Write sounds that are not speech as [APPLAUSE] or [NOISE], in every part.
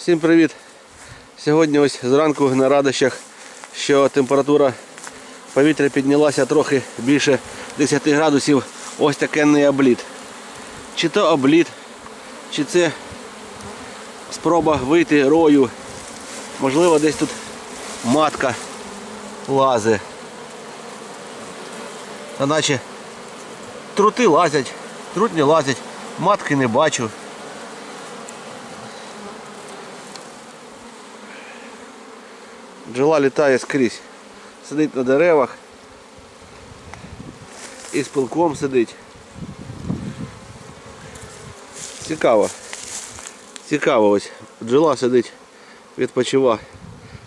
Всім привіт! Сьогодні ось зранку на радощах, що температура повітря піднялася трохи більше 10 градусів. Ось такенний обліт. Чи то обліт, чи це спроба вийти рою. Можливо, десь тут матка лазе. Наче трути лазять, трутні лазять, матки не бачу. Бджола літає скрізь. Сидить на деревах і з пилком сидить. Цікаво. Цікаво ось. Бджола сидить, відпочива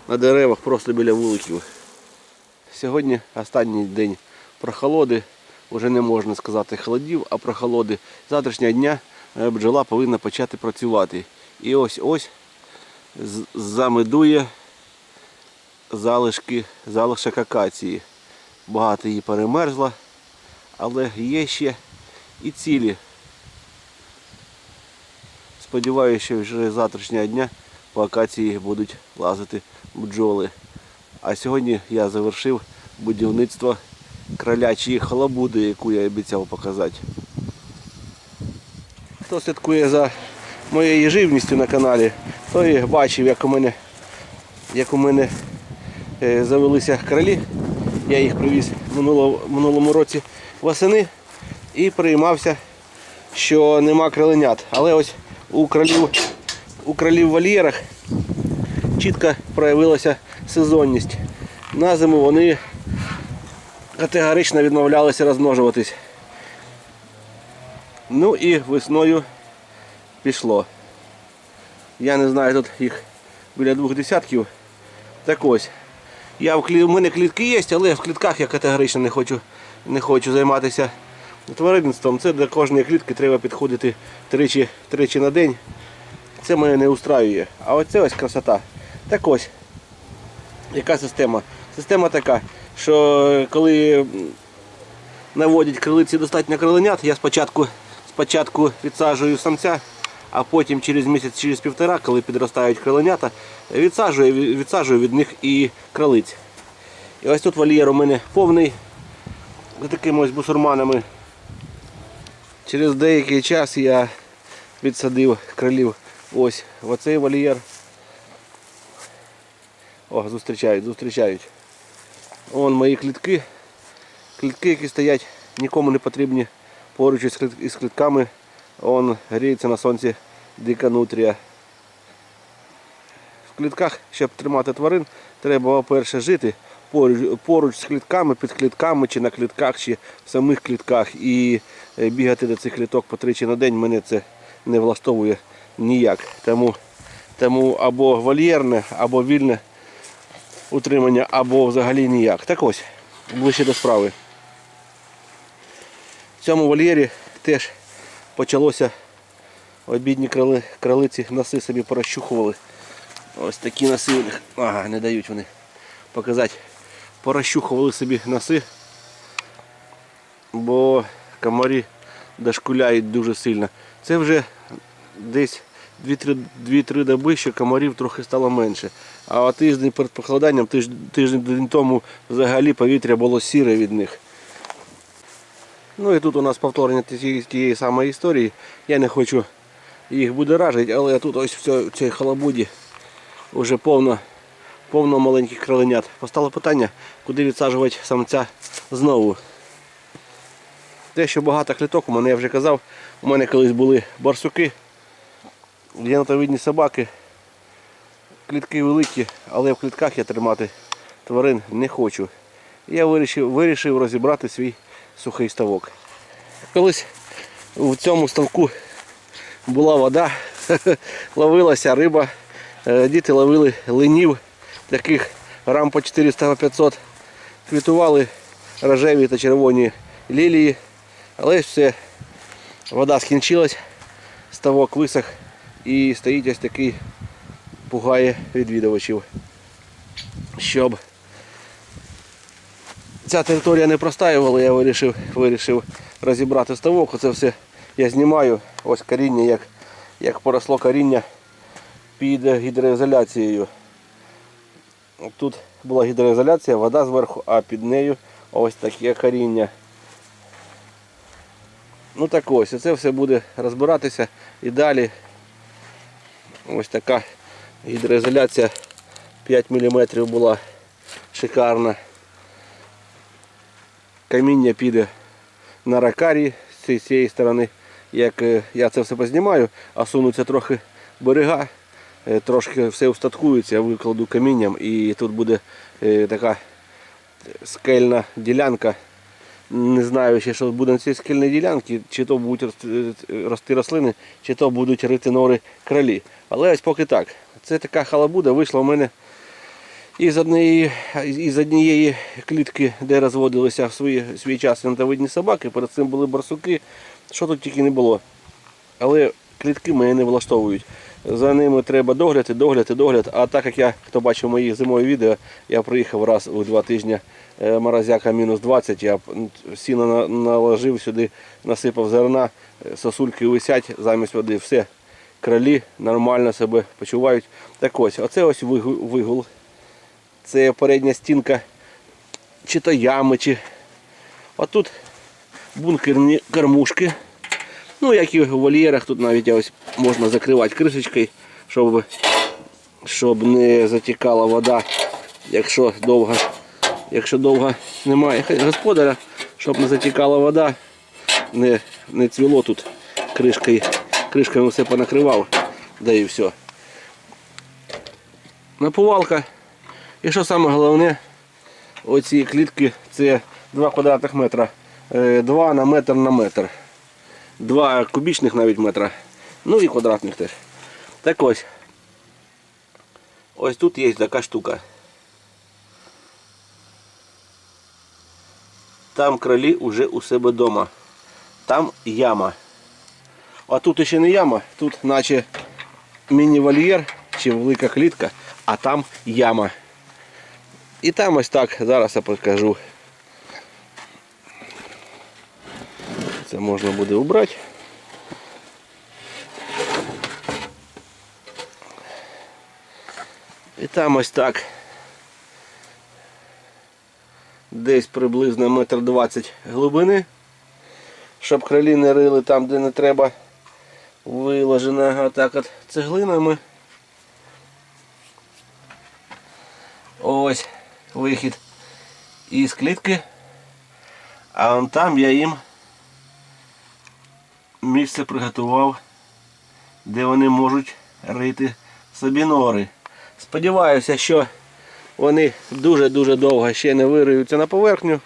на деревах просто біля вуликів. Сьогодні останній день прохолоди. Уже не можна сказати холодів, а прохолоди. Завтрашнього дня е, бджола повинна почати працювати. І ось ось замедує залишки, залишок акації. Багато її перемерзла, але є ще і цілі. Сподіваюся, що вже з завтрашнього дня по акації будуть лазити бджоли. А сьогодні я завершив будівництво кролячої халабуди, яку я обіцяв показати. Хто слідкує за моєю живністю на каналі, той бачив, як у мене, як у мене завелися кролі. Я їх привіз минуло, минулому році восени і переймався, що нема кроленят. Але ось у кролів, у кролів вольєрах чітко проявилася сезонність. На зиму вони категорично відмовлялися розмножуватись. Ну і весною пішло. Я не знаю, тут їх біля двох десятків. Так ось. Я в клі... У мене клітки є, але в клітках я категорично не хочу, не хочу займатися тваринництвом. Це до кожної клітки треба підходити тричі, тричі на день. Це мене не устраює. А оце ось красота. Так ось. Яка система? Система така, що коли наводять крилиці достатньо кроленят, я спочатку, спочатку відсаджую самця, а потім через місяць, через півтора, коли підростають кроленята, відсаджую, відсаджую від них і кролиць. І ось тут вольєр у мене повний з такими ось бусурманами. Через деякий час я відсадив кролів ось в оцей вольєр. О, зустрічають, зустрічають. Вон мої клітки. Клітки, які стоять, нікому не потрібні поруч із клітками. Вон гріється на сонці дика нутрія. В клітках, щоб тримати тварин, треба, по-перше, жити поруч, поруч з клітками, під клітками, чи на клітках, чи в самих клітках. І е, бігати до цих кліток по тричі на день мене це не влаштовує ніяк. Тому, тому або вольєрне, або вільне утримання, або взагалі ніяк. Так ось, ближче до справи. В цьому вольєрі теж почалося обідні крали, кралиці, носи собі порозчухували. Ось такі носи у них. Ага, не дають вони показати. Порозчухували собі носи, бо комарі дошкуляють дуже сильно. Це вже десь 2-3 доби, що комарів трохи стало менше. А тиждень перед похолоданням, тиж- тиждень тому взагалі повітря було сіре від них. Ну і тут у нас повторення тієї, тієї самої історії. Я не хочу їх будоражити, але тут ось в цій, халабуді вже повно, повно маленьких кроленят. Постало питання, куди відсаджувати самця знову. Те, що багато кліток, у мене я вже казав, у мене колись були барсуки, єнотовидні собаки, клітки великі, але в клітках я тримати тварин не хочу. Я вирішив, вирішив розібрати свій сухий ставок. Колись в цьому ставку була вода, [LAUGHS] ловилася риба, е, діти ловили линів, таких грам по 400-500, квітували рожеві та червоні лілії, але все, вода скінчилась, ставок висох і стоїть ось такий пугає відвідувачів. Щоб ця територія не простаювала, я вирішив, вирішив розібрати ставок. Оце все я знімаю. Ось коріння, як, як поросло коріння під гідроізоляцією. Тут була гідроізоляція, вода зверху, а під нею ось таке коріння. Ну так ось, це все буде розбиратися і далі. Ось така гідроізоляція 5 мм була шикарна. Каміння піде на ракарі з цієї- сторони. Як е, я це все познімаю, а сунуться трохи берега, е, трошки все устаткується, я викладу камінням і тут буде е, така скельна ділянка. Не знаю ще, що буде на цій скельній ділянці, чи то будуть рости, рослини, чи то будуть рити нори кролі. Але ось поки так. Це така халабуда вийшла в мене із однієї, із однієї клітки, де розводилися в свій, свій час винтовидні собаки, перед цим були барсуки, що тут тільки не було. Але клітки мене не влаштовують. За ними треба догляд, і догляд, і догляд. А так як я, хто бачив мої зимові відео, я приїхав раз у два тижні е, морозяка мінус 20, я сіно наложив сюди, насипав зерна, е, сосульки висять замість води, все. Кролі нормально себе почувають. Так ось, оце ось вигул. Це передня стінка чи то ями, чи. А тут бункерні кормушки. Ну, як і в вольєрах, тут навіть ось можна закривати кришечкою, щоб, щоб не затікала вода, якщо довго, якщо довго немає господаря, щоб не затікала вода, не, не цвіло тут кришкою, кришкою все понакривав, да і все. Напувалка. І що саме головне, оці клітки це 2 квадратних метра. 2 на метр на метр. 2 кубічних навіть метра. Ну і квадратних теж. Так ось. Ось тут є така штука. Там кролі уже у себе вдома. Там яма. А тут ще не яма, тут наче міні-вольєр чи велика клітка, а там яма. І там ось так, зараз я покажу. Це можна буде убрати. І там ось так. Десь приблизно метр двадцять глибини, щоб кролі не рили там, де не треба. Виложена отак от цеглинами. Ось вихід із клітки. А вон там я їм місце приготував, де вони можуть рити собі нори. Сподіваюся, що вони дуже-дуже довго ще не вириються на поверхню.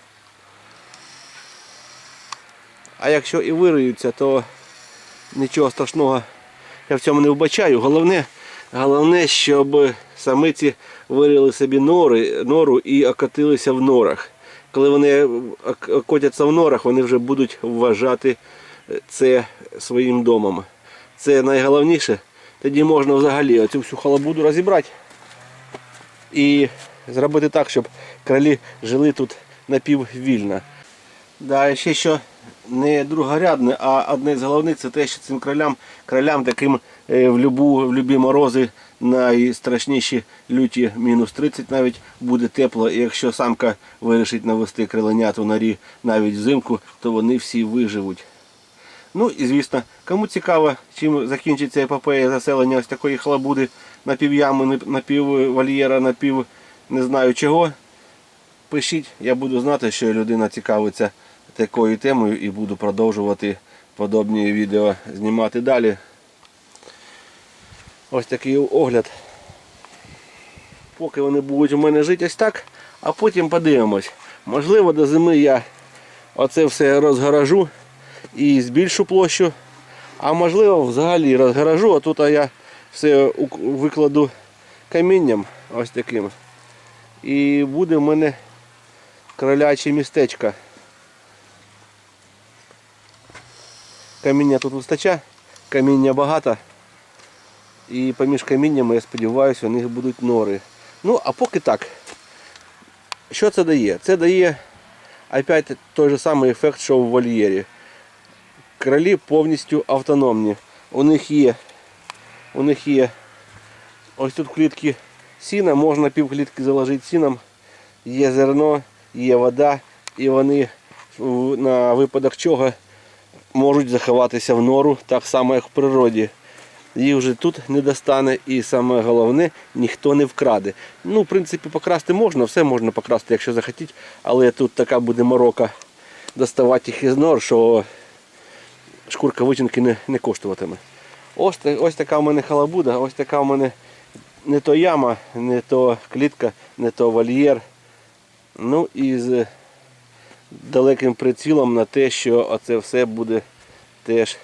А якщо і вириються, то нічого страшного я в цьому не вбачаю. Головне, головне, щоб самиці вирили собі нори, нору і окотилися в норах. Коли вони окотяться в норах, вони вже будуть вважати це своїм домом. Це найголовніше. Тоді можна взагалі оцю всю халабуду розібрати і зробити так, щоб кролі жили тут напіввільно. Да, ще що не другорядне, а одне з головних це те, що цим кролям, кролям таким е, в любу, в любі морози найстрашніші люті мінус 30 навіть буде тепло. І якщо самка вирішить навести криленят у норі навіть взимку, то вони всі виживуть. Ну і звісно, кому цікаво, чим закінчиться епопея заселення ось такої халабуди напівями, напіввольєра, напів не знаю чого. Пишіть, я буду знати, що людина цікавиться такою темою і буду продовжувати подобні відео знімати далі. Ось такий огляд. Поки вони будуть у мене жити ось так, а потім подивимось. Можливо, до зими я оце все розгаражу і збільшу площу. А можливо взагалі розгаражу, а тут я все викладу камінням ось таким. І буде в мене кроляче містечко. Каміння тут вистачає, каміння багато. І поміж каміннями, я сподіваюся, у них будуть нори. Ну, а поки так. Що це дає? Це дає опять той же самий ефект, що в вольєрі. Кролі повністю автономні. У них є, у них є Ось тут клітки сіна, можна пів клітки заложити сіном. Є зерно, є вода, і вони на випадок чого можуть заховатися в нору, так само як в природі. Їх вже тут не достане і саме головне ніхто не вкраде. Ну, в принципі, покрасти можна, все можна покрасти, якщо захотіть, але тут така буде морока доставати їх із нор, що шкурка вичинки не, не коштуватиме. Ось, ось така в мене халабуда, ось така в мене не то яма, не то клітка, не то вольєр. Ну і далеким прицілом на те, що оце все буде теж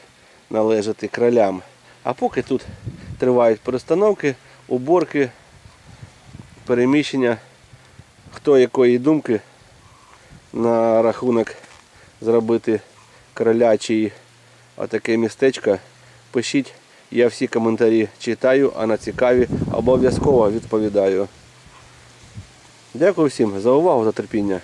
належати кролям. А поки тут тривають перестановки, уборки, переміщення, хто якої думки на рахунок зробити кролячий отаке містечко, пишіть. Я всі коментарі читаю, а на цікаві обов'язково відповідаю. Дякую всім за увагу, за терпіння.